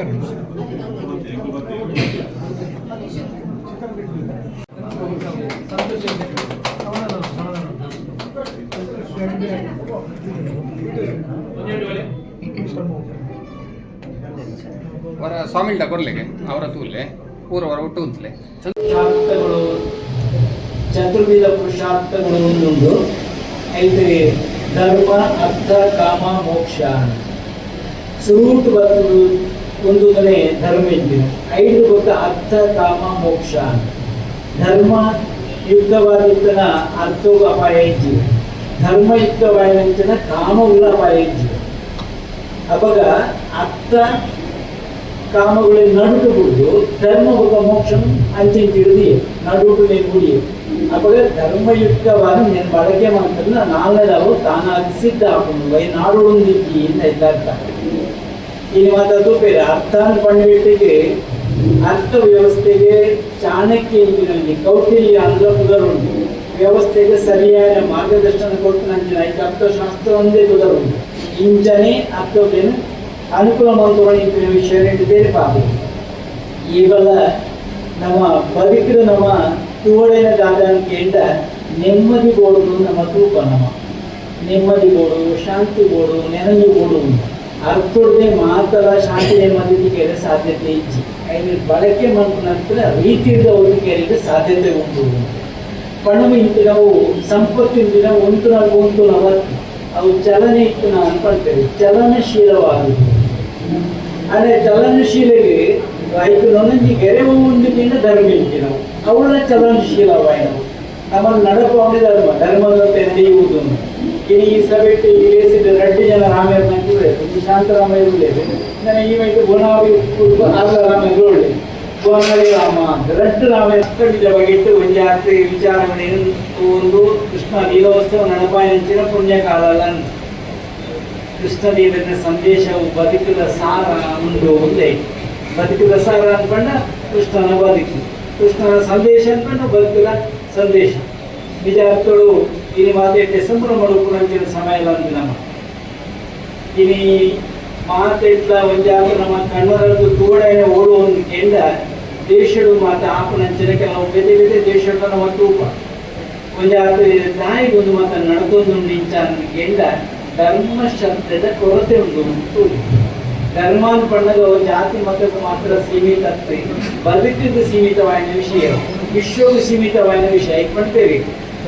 शांति ಅವರ ಸ್ವಾಮಿಲ್ಡ ಕೊರ್ಲೆಗೆ, ಅವರ ತೂಲೆ ಊರವರ ಒಟ್ಟು ಉಂತ್ಲೆ ಚತುರ್ವಿಧ ಪುರುಷಾರ್ಥಗಳು ಒಂದೊಂದು. ಐದು ಧರ್ಮ, ಅರ್ಥ, ಕಾಮ, ಮೋಕ್ಷ. ಸುರೂಟ್ ಬರ್ತದು ಒಂದು ಕಡೆ ಧರ್ಮ ಇದ್ದಿನ ಐದು ಗೊತ್ತ, ಅರ್ಥ, ಕಾಮ, ಮೋಕ್ಷ ಧರ್ಮ ಯುದ್ಧವಾದಿತ್ತನ ಅರ್ಥವು ಅಪಾಯ ಇಜ್ಜಿ ಧರ್ಮ ಯುಕ್ತವಾದಿತ್ತನ ಕಾಮವುಳ್ಳ ಅಪಾಯ ಇಜ್ಜಿ ಅವಾಗ ಅರ್ಥ, ಕಾಮಗಳ ನಡುಟು ಬಿಡುದು ಧರ್ಮ ಒಬ್ಬ ಮೋಕ್ಷಂ ಅಂಚಿಂಚಿಡುದಿ ನಡುಕು ನೆಗುಡಿ ಅವಾಗ ಧರ್ಮಯುಕ್ತವಾದ నేను ಬಳಕೆ ಮಾಡ್ತಿಲ್ಲ ನಾಳೆ ನಾವು ತಾನಾಗಿ ಸಿದ್ಧ ಹಾಕೊಂಡು ವೈ ನಾಡೊಂದಿಕ್ಕಿ ಅಂತ ಇದ್ದಾರ್ಥ ಇನ್ನು ಮಾತದ್ದು ಬೇರೆ. ಅರ್ಥ ಪಂಡಿತಿಗೆ ಅರ್ಥ ವ್ಯವಸ್ಥೆಗೆ ಚಾಣಕ್ಯ ಇಂಜಿನಲ್ಲಿ ಕೌಟಿಲ್ಯ ಅಂದ್ರ ಕುದರುಂಟು ವ್ಯವಸ್ಥೆಗೆ ಸರಿಯಾದ ಮಾರ್ಗದರ್ಶನ ಕೊಟ್ಟು ನಂಜಿನ ಐದು ಅರ್ಥಶಾಸ್ತ್ರ ಒಂದೇ ಕುದರು ಇಂಚನೆ ಅರ್ಥವೇನು ಅನುಕೂಲ ಮಂತ್ರಗಳ ವಿಷಯ ಬೇರೆ ಪಾಪು. ಇವೆಲ್ಲ ನಮ್ಮ ಬದುಕಿನ ನಮ್ಮ ತೋಳಿನ ದಾದಾನಿಕೆಯಿಂದ ನೆಮ್ಮದಿ ಬೋಡು ನಮ್ಮ ತೂಕ ನಮ್ಮ. ನೆಮ್ಮದಿ ಬೋಡು ಶಾಂತಿ ಬೋಡು ನೆನಪು ಬೋಡು ಮಾತ್ರ ಶಾಂತಿ ನೆಮ್ಮದಿ ಕೇಳಿದ ಸಾಧ್ಯತೆ ಇಚ್ಚಿ ಐದು ಬಳಕೆ ಮಾಡಿದ ನಂತರ ರೀತಿಯಿಂದ ಒದಗಿಕೆ ಸಾಧ್ಯತೆ ಉಂಟು. ಪಣವು ಇಂತು ನಾವು ಸಂಪತ್ತು ಇಂತಿನ ಒಂದು ನಾವು ಒಂದು ನಲವತ್ತು. ಅವು ಚಲನೆ ಇತ್ತು ನಾವು ಅನ್ಕೊಳ್ತೇವೆ ಚಲನಶೀಲವಾಗಿ ಆದರೆ ಚಲನಶೀಲೆಗೆ ಐದು ನೊಂದಿ ಗೆರೆ ಒಂದಿನ ಧರ್ಮ ಇಂತಿ ನಾವು. ಅವಳ ಚಲನಶೀಲವಾಯ ನಾವು ನಮ್ಮನ್ನು ನಡಪುವಂತೆ ಧರ್ಮ, ಧರ್ಮದಂತೆ ನಡೆಯುವುದು. ಇನ್ನು ಈ ಸಭೆಟ್ಟು ಈ ಲೇಸಿದ ರೆಡ್ಡಿ ಜನ ರಾಮೇರ್ ನಂಗೆ ಈ ಶಾಂತರಾಮಯ್ಯ ಒಳ್ಳೆಯದು ನಾನು ಈ ವೈದ್ಯ ಗುಣಾವಿ ರಾಮೇರ್ ಒಳ್ಳೆಯದು ಗೋಂಗಳಿ ರಾಮ ಅಂತ. ರಡ್ಡು ರಾಮೇರ್ ಕಟ್ಟಿದ ಬಗೆಟ್ಟು ಒಂದು ಜಾತ್ರೆ ವಿಚಾರಣೆ ಒಂದು ಕೃಷ್ಣ ಲೀಲೋತ್ಸವ ನಡಪಾಯಂಚಿನ ಪುಣ್ಯಕಾಲ ಕಾಲ ಕೃಷ್ಣದೇವನ ಸಂದೇಶವು ಬದುಕಿದ ಸಾರ ಉಂಟು ಒಂದೇ. ಬದುಕಿದ ಸಾರ ಅನ್ಕೊಂಡ ಕೃಷ್ಣನ ಬದುಕಿ. ಕೃಷ್ಣನ ಸಂದೇಶ ಅನ್ಕೊಂಡು ಬದುಕಿದ ಸಂದೇಶ. ನಿಜ ಇನಿ ಮಾತೆಟ್ಟೆ ಸಂಭ್ರಮ ಮಾಡುವಂತಿನ ಸಮಯ ಬಂದು ನಮ್ಮ ಮಾತೆ ಮಾತೆಟ್ಲ ಒಂಜಾಪ ನಮ್ಮ ಕಣ್ಣರದ್ದು ತೋಡನೆ ಓಡು ಒಂದು ಕೆಂಡ ದೇಶಡು ಮಾತ ಆಪನಂಚಿನ ಕೆಲವು ಬೇರೆ ಬೇರೆ ದೇಶಗಳ ನಮ್ಮ ತೂಪ ಒಂಜಾತ ತಾಯಿಗೆ ಒಂದು ಮಾತ ನಡ್ಕೊಂಡು ನಿಂಚ ಧರ್ಮ ಶಬ್ದದ ಕೊರತೆ ಉಂಟು ಉಂಟು. ಧರ್ಮ ಅಂತ ಪಣ್ಣಗ ಜಾತಿ ಮತಕ್ಕೆ ಮಾತ್ರ ಸೀಮಿತ ಬದುಕಿದ್ದು ಸೀಮಿತವಾದ ವಿಷಯ, ವಿಶ್ವವು ಸೀಮಿತವಾದ ವಿಷಯ ಈಗ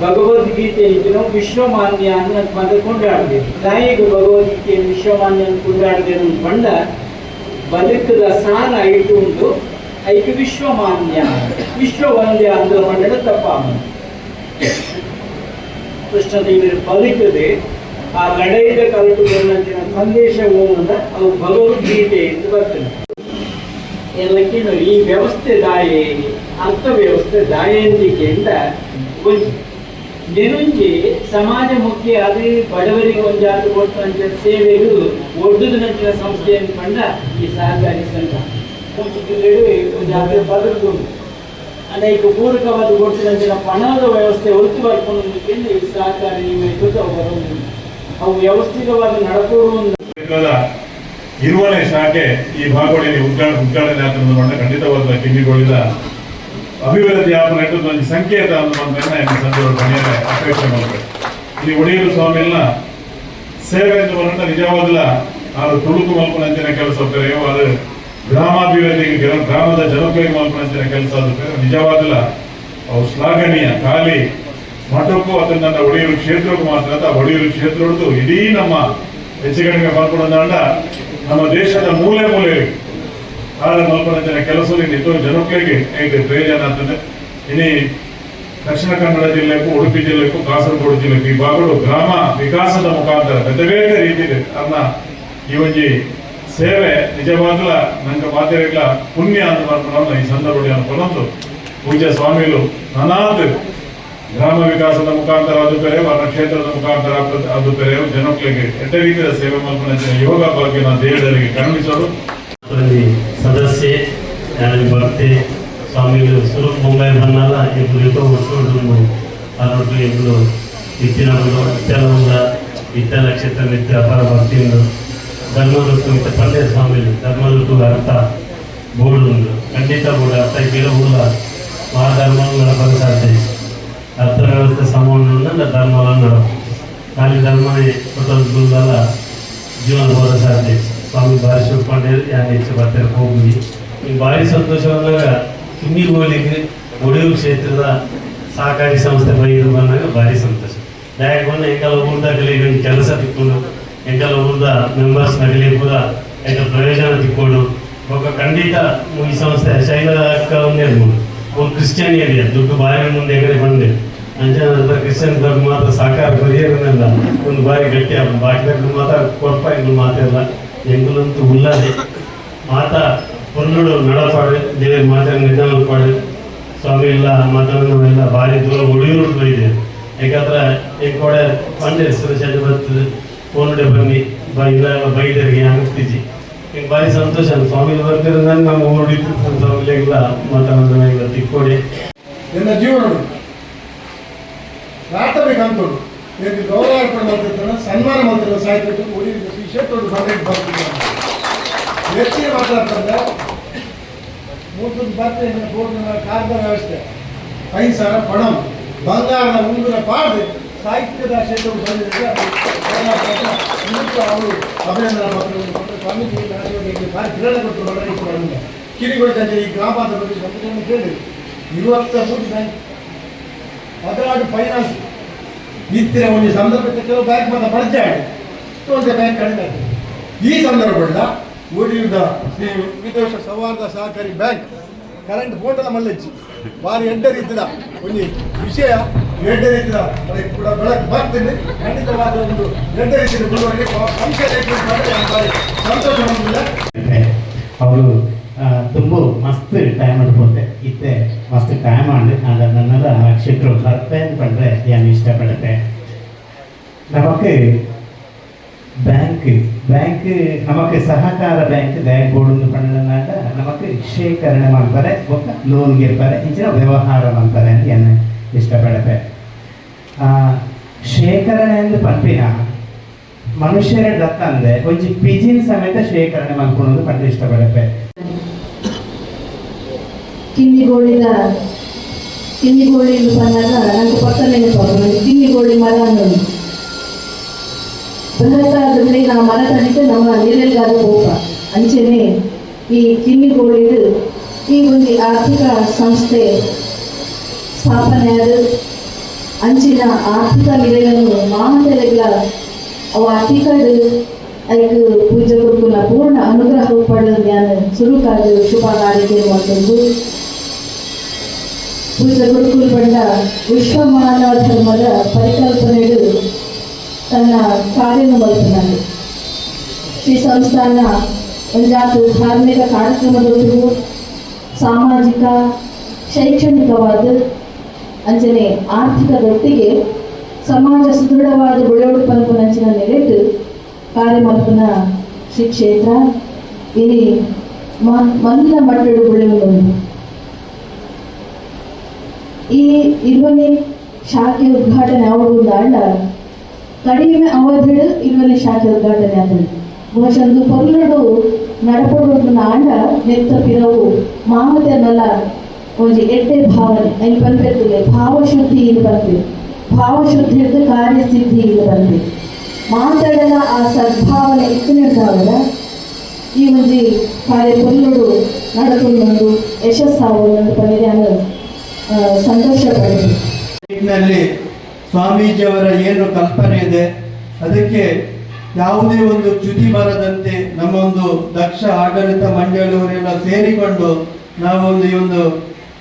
ಮಾಡ್ತೇವೆ ಭಗವದ್ಗೀತೆ ಇದನ್ನು ವಿಶ್ವಮಾನ್ಯ ಅನ್ನೋದು ಮತ ಕೊಂಡಾಡ್ದೆ. ತಾಯಿಗೆ ಭಗವದ್ಗೀತೆ ವಿಶ್ವಮಾನ್ಯ ಅಂತ ಕೊಂಡಾಡ್ದೆ ಅಂತ ಪಂಡ ಬದುಕದ ಸಾರ ಇಟ್ಟು ಉಂಟು ಐದು ವಿಶ್ವಮಾನ್ಯ ವಿಶ್ವವಂದ್ಯ ಅಂದ್ರೆ ಮಂಡಳ ತಪ್ಪ ಕೃಷ್ಣದೇವಿಯರು ಬದುಕದೆ ಆ ಲಡೈದ ಕಲಿತು ಬಂದಂತಿನ ಸಂದೇಶ ಹೋಗುವಂತ ಅವು ಭಗವದ್ಗೀತೆ ಎಂದು ಬರ್ತದೆ. ಎಲ್ಲಕ್ಕೆ ಈ ವ್ಯವಸ್ಥೆ ದಾಯೇ ಅರ್ಥ ವ್ಯವಸ್ಥೆ ದಾಯಂತಿಕೆ ಅಂತ ಒಂದು ನೆನುಂಜಿ ಮುಖ್ಯ ಅದೇ ಬಡವರಿಗೆ ಒಂಜಾತು ಕೊಟ್ಟಂತ ಸೇವೆಗಳು ಒಡ್ಡದ ನಂತರ ಸಂಸ್ಥೆಯನ್ನು ಕಂಡ ಈ ಸಹಕಾರಿ ಸಂಘ. ಒಂಜಾತು ಬದುಕು ಅನೇಕ ಪೂರಕವಾದ ಕೊಟ್ಟಿದಂಚಿನ ಪಣದ ವ್ಯವಸ್ಥೆ ಒತ್ತು ಬರ್ಕೊಂಡು ಈ ಸಹಕಾರಿ ಬರೋದು ಅವು ವ್ಯವಸ್ಥಿತವಾಗಿ ನಡ್ಕೊಂಡು ನಿರ್ವಹಣೆ ಶಾಖೆ ಈ ಭಾಗಗಳಲ್ಲಿ ಉದ್ಘಾಟನೆ ಉದ್ಘಾಟನೆ ಆಗ್ತದೆ ಮಾಡ ಖಂಡಿತವಾದ ಕಿಂಡಿಗೊಳಿದ ಅಭಿವೃದ್ಧಿ ಆಗಬೇಕು ಒಂದು ಸಂಕೇತ ಸಂದರ್ಭ ಕಣಿಯರೆ ಅಪೇಕ್ಷೆ ಮಾಡಬೇಕು. ಇಲ್ಲಿ ಒಡೆಯರು ಸ್ವಾಮಿಯನ್ನ ಸೇವೆ ಅಂತ ಬಂದ ನಿಜವಾದಲ ಅದು ತುಳುಕು ಮಲ್ಪನಂಚಿನ ಕೆಲಸ ಬೇರೆಯೋ ಅದು ಗ್ರಾಮಾಭಿವೃದ್ಧಿಗೆ ಗ್ರಾ- ಗ್ರಾಮದ ಜನಪ್ರಿಯ ಮಲ್ಪನಂಚಿನ ಕೆಲಸ ಅದು ಬೇರೆ ನಿಜವಾದಲ ಅವು ಶ್ಲಾಘನೀಯ, ಖಾಲಿ. ಮಠಕ್ಕೂ ಅದನ್ನ ನನ್ನ ಒಡೆಯರು ಕ್ಷೇತ್ರಕ್ಕೂ ಮಾತ್ರ ಅಂತ ಒಡೆಯರು ಕ್ಷೇತ್ರ ಇಡೀ ನಮ್ಮ ಹೆಚ್ಚು ಕಡಿಮೆ ಮಾಡ್ಕೊಂಡ ನಮ್ಮ ದೇಶದ ಮೂಲೆ ಮೂಲೆಯಲ್ಲಿ. ಆದ ಮಲ್ಪನಂಚಿನ ಕೆಲಸದಲ್ಲಿ ನಿಂತು ಜನಪ್ರಿಯಗೆ ಹೇಗೆ ಪ್ರಯೋಜನ ಆಗ್ತದೆ? ಇನಿ ದಕ್ಷಿಣ ಕನ್ನಡ ಜಿಲ್ಲೆಗೂ, ಉಡುಪಿ ಜಿಲ್ಲೆಗೂ, ಕಾಸರಗೋಡು ಜಿಲ್ಲೆಗೂ, ಈ ಭಾಗಗಳು ಗ್ರಾಮ ವಿಕಾಸದ ಮುಖಾಂತರ ಬೇಗ ರೀತಿಯಲ್ಲಿ ಅನ್ನ ಈ ಒಂಜಿ ಸೇವೆ ನಿಜವಾಗ್ಲ ನಂಗೆ ಮಾತಿರಲ್ಲ ಪುಣ್ಯ ಅಂತ ಮಾಡ್ಕೊಂಡು ಈ ಸಂದರ್ಭದಲ್ಲಿ ಅನ್ಕೊಂಡು ಪೂಜ್ಯ ಸ್ವಾಮಿಗಳು ನಾನಾತ್ ಗ್ರಾಮ ವಿಕಾಸದ ಮುಖಾಂತರ ಅದು ಬೇರೆ, ವರ್ಣ ಕ್ಷೇತ್ರದ ಮುಖಾಂತರ ಅದು- ಬೇರೆ. ಜನಕ್ಕೆ ಎಟ್ಟ ರೀತಿಯ ಸೇವೆ ಮಾಡ್ಕೊಂಡು ಯೋಗ ಬಗ್ಗೆ ನಾನು ದೇವರಿಗೆ ಕರುಣಿಸೋದು ಸದಸ್ಯೆ ಯಾರಿಗೆ ಬರ್ತೆ ಸ್ವಾಮಿಗಳು ಸುರುಪ್ ಮುಂಬೈ ಬಂದಲ್ಲ ಇಬ್ಬರು ಇಬ್ಬರು ವರ್ಷಗಳು ಅದರೊಟ್ಟಿಗೆ ಇಬ್ಬರು ಇತ್ತಿನಗಳು ಇತ್ತೆಲ್ಲ ಇತ್ತೆಲ್ಲ ನಕ್ಷತ್ರ ನಿತ್ಯ ಅಪಾರ ಭಕ್ತಿಯಿಂದ ಧರ್ಮದೊಟ್ಟು ಇತ್ತ ಪಂಡ್ಯ ಸ್ವಾಮಿಗಳು ಧರ್ಮದೊಟ್ಟು ಅರ್ಥ ಬೋರ್ಡು ಉಂಟು ಖಂಡಿತ ಬೋರ್ಡು ಅರ್ಥ ಕೇಳಬಹುದ ಮಹಾಧರ್ಮಗಳು ನಡಪಲು ಸಾಧ್ಯ ಅರ್ಥ ವ್ಯವಸ್ಥೆ ಸಂಬಂಧ ಧರ್ಮವನ್ನು ನಡಪು ಖಾಲಿ ಧರ್ಮನೇ ಕೊಟ್ಟಲ್ಲ ಜೀವನ ಹೋದ ಸಾಧ್ಯ ಸ್ವಾಮಿ ಭಾರಿ ಶಿವಪಾಂಡೆ ಯಾರು ಹೆಚ್ಚು ಬರ್ತಾರೆ ಹೋಗಿ ಹಿಂಗೆ ಭಾರಿ ಸಂತೋಷವಾದಾಗ ಕಿಮ್ಮಿ ಹೋಗ್ಲಿಕ್ಕೆ ಒಡೆಯೂರು ಕ್ಷೇತ್ರದ ಸಹಕಾರಿ ಸಂಸ್ಥೆ ಬೈದು ಬಂದಾಗ ಭಾರಿ ಸಂತೋಷ. ಡೈರೆಕ್ಟ್ ಬಂದು ಎಂಕಲ ಊರ್ದಾಗಲಿ ಒಂದು ಕೆಲಸ ತಿಕ್ಕೊಂಡು ಎಂಕಲ್ ಊರ್ದ ಮೆಂಬರ್ಸ್ ನಗಲಿ ಕೂಡ ಎಂಕ ಪ್ರಯೋಜನ ತಿಕ್ಕೊಂಡು, ಒಬ್ಬ ಖಂಡಿತ ಈ ಸಂಸ್ಥೆ ಶೈಲ ಅಕ್ಕ ಒಂದೇ ಒಂದು ಒಂದು ಕ್ರಿಶ್ಚಿಯನ್ ಏರಿಯಾ, ದುಡ್ಡು ಬಾರಿ ಮುಂದೆ ಎಗರೆ ಬಂದೆ. ಅಂಜನ ಕ್ರಿಶ್ಚಿಯನ್ ಮಾತ್ರ ಸಾಕಾರ ಬರೆಯೋದನ್ನೆಲ್ಲ ಒಂದು ಬಾರಿ ಗಟ್ಟಿ ಬಾಕಿದಾಗ ಮಾತ್ರ ಕೊಡ್ಪ ಇನ್ನು ಮಾತೆಲ್ಲ ಎಂಗುಲಂತೂ ಉಲ್ಲಾದೆ ಮಾತ ಪೊನ್ನುಡು ನಡಪಾಡೆ, ದೇವರ ಮಾತಾಡ ನಿಧಾನ ಪಾಡೆ ಸ್ವಾಮಿ ಇಲ್ಲ ಎಲ್ಲ ಭಾರಿ ದೂರ ಉಳಿಯೂರು ಇದೆ ಯಾಕಂದ್ರೆ ಈ ಕಡೆ ಪಂಡೆ ಸುರೇಶ್ ಬರ್ತದೆ ಪೊನ್ನುಡೆ ಬನ್ನಿ ಇಲ್ಲ ಬೈದರಿಗೆ ಅನುಗ್ತಿಜಿ ಈಗ ಭಾರಿ ಸಂತೋಷ ಸ್ವಾಮಿ ಬರ್ತಿರೋದ್ರೆ ನಮ್ಮ ಸ್ವಾಮಿ ಇಲ್ಲ ಮಾತಾಡೋದು ಇಕ್ಕೋಡಿ ನಿನ್ನ ಜೀವನ ಪ್ರಾಥಮಿಕ ಅಂತ ಗೌರವ ಸನ್ಮಾನ ಮಾಡ್ತಿರೋ ಸಾಹಿತ್ಯ ಕ್ಷೇತ್ರದ ಬಂದಿದ್ದು ಬರ್ತಿದ್ದಾರೆ ಹೆಚ್ಚಿಗೆ ಮಾತಾಡ್ತಾರೆ ಮೂರು ಬರ್ತೆ ಬೋರ್ಡಿನ ಕಾರ್ಯದ ವ್ಯವಸ್ಥೆ. ಪೈಸಾ ಪಣಂ ಬಂಗಾರದ ಉಂಗುರ, ಪಾಡು. ಸಾಹಿತ್ಯದ ಕ್ಷೇತ್ರವು ಬಂದಿದೆ ಅವರು ಅಭಿನಂದನಾ ಪತ್ರವನ್ನು ಸ್ವಾಮೀಜಿ ನಾಶವಾಗಿ ಭಾರಿ ಪ್ರೇರಣೆ ಕೊಟ್ಟು ಹೊರಡಿಸಿಕೊಂಡು ಕಿರಿಗೊಳ್ದಂತೆ ಈ ಗ್ರಾಮದ ಬಗ್ಗೆ ಸಂಪೂರ್ಣ ಕೇಳಿ ಇರುವತ್ತ ಮೂರು ಬ್ಯಾಂಕ್ ಹದಿನಾರು ಫೈನಾನ್ಸ್. ಇತ್ತಿನ ಒಂದು ಸಂದರ್ಭಕ್ಕೆ ಕೆಲವು ಬ್ಯಾಂಕ್ ಮಾತ್ರ ಬಡ್ಜಾಡಿ ಒಂದು ಈ ಸಂದರ್ಭದಲ್ಲಿ ಊರಿನಿಂದ ಶ್ರೀ ವಿದೇಶ ಸೌಹಾರ್ದ ಸಹಕಾರಿ ಬ್ಯಾಂಕ್ ಕರೆಂಟ್ ಬೋಟದ ಮಲ್ಲಚ್ಚಿ. ಬಾರಿ ಎಡ್ಡ ರೀತಿಯ ಒಂದು ವಿಷಯ ಎಡ್ಡ ರೀತಿಯ ಕೂಡ ಬೆಳಕು ಬರ್ತೀನಿ ಖಂಡಿತವಾದ ಒಂದು ಎಡ್ಡ ರೀತಿಯ ಮುಂದುವರೆಗೆ ಸಂತೋಷ ಅವರು ತುಂಬ ಮಸ್ತ್ ಟೈಮ್ ಅನ್ಬೋತೆ ಇತ್ತೆ ಮಸ್ತ್ ಟೈಮ್ ಆಂಡ್ ನನ್ನೆಲ್ಲ ಕ್ಷೇತ್ರ ಬರ್ತೆ ಅಂತ ಪಂಡ್ರೆ ಏನು ಇಷ್ಟಪಡುತ್ತೆ? ನಮಗೆ ಬ್ಯಾಂಕ್ ಬ್ಯಾಂಕ್ ನಮಗೆ ಸಹಕಾರ ಬ್ಯಾಂಕ್ ಬ್ಯಾಂಕ್ ಬೋರ್ಡ್ ಪಂಡ ನಮಗೆ ಶೇಖರಣೆ ಮಾಡ್ತಾರೆ ಲೋನ್ ಲೋನ್ಗೆ ಇರ್ತಾರೆ ಇಂಚಿನ ವ್ಯವಹಾರ ಮಾಡ್ತಾರೆ ಅಂತ ಏನು ಇಷ್ಟಪಡುತ್ತೆ ಆ, ಶೇಖರಣೆ ಎಂದು ಪಂಪಿನ ಮನುಷ್ಯರ ದತ್ತ ಅಂದ್ರೆ ಒಂಜಿ ಪಿಜಿನ್ ಸಮೇತ ಶೇಖರಣೆ ಮಾಡ್ಕೊಳ್ಳೋದು ಪಂಡ ಇಷ್ಟಪಡುತ್ತೆ ಕಿನ್ನಿಗೋಳಿದ ಕಿನ್ನಿಗೋಳಿ ಬಂದಾಗ ನನಗೆ ಪಕ್ಕ ನೆನಪಾಗ ಕಿನ್ನಿಗೋಳಿ ಮರ ಅನ್ನೋದು ಬೃಹತ್ತಾದಲ್ಲಿ ನಾವು ಮರ ತನಿಕೆ ನಮ್ಮ ಎಲ್ಲೆಲ್ಲಾದ್ರೂ ಹೋಗ ಅಂಚೆನೆ ಈ ಕಿನ್ನಿಗೋಳಿದು ಈ ಒಂದು ಆರ್ಥಿಕ ಸಂಸ್ಥೆ ಸ್ಥಾಪನೆಯಾದ ಅಂಚಿನ ಆರ್ಥಿಕ ನಿಲೆಯನ್ನು ಮಾಮಂದಲೆಗಳ ಅವು ಆರ್ಥಿಕ ಅದಕ್ಕೆ ಪೂಜೆ ಗುರುಕುಲ ಪೂರ್ಣ ಅನುಗ್ರಹ ಪಡೆದ ಜ್ಞಾನ ಸುರುಕಾದ ಶುಭ ಕಾರ್ಯಕ್ಕೆ ಮತ್ತೊಂದು ಪೂಜೆ ಗುರುಕುಲ ಬಂಡ ವಿಶ್ವ ಮಾನವ ಧರ್ಮದ ಪರಿಕಲ್ಪನೆಗಳು ತನ್ನ ಕಾರ್ಯವನ್ನು ಮಾಡುತ್ತಿದ್ದಾರೆ ಶ್ರೀ ಸಂಸ್ಥಾನ ಒಂದಾತು ಧಾರ್ಮಿಕ ಕಾರ್ಯಕ್ರಮದೊಂದಿಗೂ ಸಾಮಾಜಿಕ, ಶೈಕ್ಷಣಿಕವಾದ ಅಂಚನೆ ಆರ್ಥಿಕದೊಟ್ಟಿಗೆ ಸಮಾಜ ಸುದೃಢವಾದ ಬೆಳವಣಿಗೆ ನಂಚಿನ ನೆಲೆಟ್ಟು ಕಾರ್ಯಮಲ್ಪನ ಶ್ರೀ ಕ್ಷೇತ್ರ ಇಲ್ಲಿ ಮಲ್ಲ ಮಟ್ಟಡು ಬೆಳೆಯುವ ಈ ಇರುವನೇ ಶಾಖೆ ಉದ್ಘಾಟನೆ ಆಗುವುದ ಅಂಡ ಕಡಿಮೆ ಅವಧಿಡು ಇರುವಲ್ಲಿ ಶಾಖೆ ಉದ್ಘಾಟನೆ ಆದದ್ದು ಬಹುಶಃ ಪೊರ್ಲಡು ನಡಪಡುವುದು ಆಂಡ ನೆತ್ತ ಪಿರವು ಮಾಮತೆನಲ್ಲ ಒಂಜಿ ಎಡ್ಡೆ ಭಾವನೆ ಅಲ್ಲಿ ಬಂದಿರ್ತದೆ ಭಾವಶುದ್ಧಿ ಇಲ್ಲಿ ಬಂದಿದೆ. ಭಾವಶುದ್ಧಿ ಕಾರ್ಯ ಕಾರ್ಯಸಿದ್ಧಿ ಇಲ್ಲಿ ಬಂದಿದೆ. ಮಾತಾಡಲ ಆ ಸದ್ಭಾವನೆ ಇತ್ತಿನಿರ್ತಾವಲ್ಲ ಈ ಒಂದು ಕಾರ್ಯ ಪೊರ್ಲಡು ನಡೆದುಕೊಂಡು ಯಶಸ್ಸಾಗುವುದು ಪಡೆದ ಸಂತೋಷ ಪಡೆದು ಸ್ವಾಮೀಜಿಯವರ ಏನು ಕಲ್ಪನೆ ಇದೆ, ಅದಕ್ಕೆ ಯಾವುದೇ ಒಂದು ಚ್ಯುತಿ ಬರದಂತೆ ನಮ್ಮ ಒಂದು ದಕ್ಷ ಆಡಳಿತ ಮಂಡಳಿಯವರೆಲ್ಲ ಸೇರಿಕೊಂಡು ನಾವೊಂದು ಈ ಒಂದು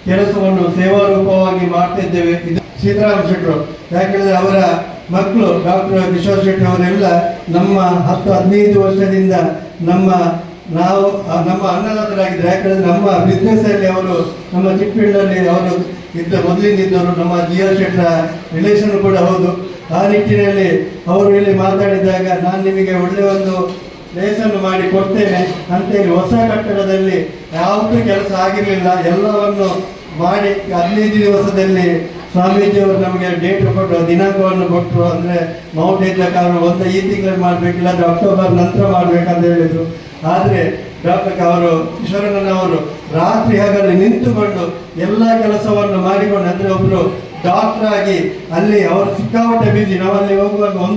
ಕೆಲಸವನ್ನು ಸೇವಾ ರೂಪವಾಗಿ ಮಾಡ್ತಿದ್ದೇವೆ. ಇದು ಸೀತಾರಾಮ ಶೆಟ್ಟರು. ಯಾಕೆಂದರೆ ಅವರ ಮಕ್ಕಳು ಡಾಕ್ಟರ್ ಕಿಶೋರ್ ಶೆಟ್ಟಿ ಅವರೆಲ್ಲ ನಮ್ಮ ಹತ್ತು ಹದಿನೈದು ವರ್ಷದಿಂದ ನಮ್ಮ ನಾವು ನಮ್ಮ ಅನ್ನದಾತರಾಗಿದ್ದರು ಯಾಕಂದ್ರೆ ನಮ್ಮ ಬಿಸ್ನೆಸ್ ಅಲ್ಲಿ ಅವರು, ನಮ್ಮ ಚಿಕ್ಕಪಿಂಡಲ್ಲಿ ಅವರು ಇದ್ದ ಇದ್ದವರು ನಮ್ಮ ಜಿ ಆರ್ ಶೆಟ್ಟರ ರಿಲೇಷನ್ ಕೂಡ ಹೌದು. ಆ ನಿಟ್ಟಿನಲ್ಲಿ ಅವರು ಇಲ್ಲಿ ಮಾತಾಡಿದಾಗ ನಾನು ನಿಮಗೆ ಒಳ್ಳೆಯ ಒಂದು ಪ್ಲೇಸನ್ನು ಮಾಡಿ ಕೊಡ್ತೇನೆ. ಅಂತೇಳಿ ಹೊಸ ಕಟ್ಟಡದಲ್ಲಿ ಯಾವುದೂ ಕೆಲಸ ಆಗಿರಲಿಲ್ಲ. ಎಲ್ಲವನ್ನು ಮಾಡಿ ಹದಿನೈದು ದಿವಸದಲ್ಲಿ ಸ್ವಾಮೀಜಿಯವರು ನಮಗೆ ಡೇಟ್ ಕೊಟ್ಟರು ದಿನಾಂಕವನ್ನು ಕೊಟ್ಟರು. ಅಂದರೆ ಮೌಂಟ್ ಇದ್ದ ಕಾರಣ ಒಂದು ಈ ತಿಂಗಳು ಮಾಡಬೇಕಿಲ್ಲ ಅಕ್ಟೋಬರ್ ನಂತರ ಮಾಡಬೇಕಂತ ಹೇಳಿದರು. ಆದರೆ ಡಾಕ್ಟರ್ ಅವರು, ಕಿಶೋರಣ್ಣನವರು ರಾತ್ರಿ ಹಗಲು ನಿಂತುಕೊಂಡು ಎಲ್ಲ ಕೆಲಸವನ್ನು ಮಾಡಿಕೊಂಡು, ಅಂದರೆ ಒಬ್ಬರು ಡಾಕ್ಟರ್ ಆಗಿ ಅಲ್ಲಿ ಅವರು ಸಿಕ್ಕಾಪಟ್ಟೆ ಬೀದಿ ನಾವಲ್ಲಿ ಹೋಗುವಾಗ ಒಂದು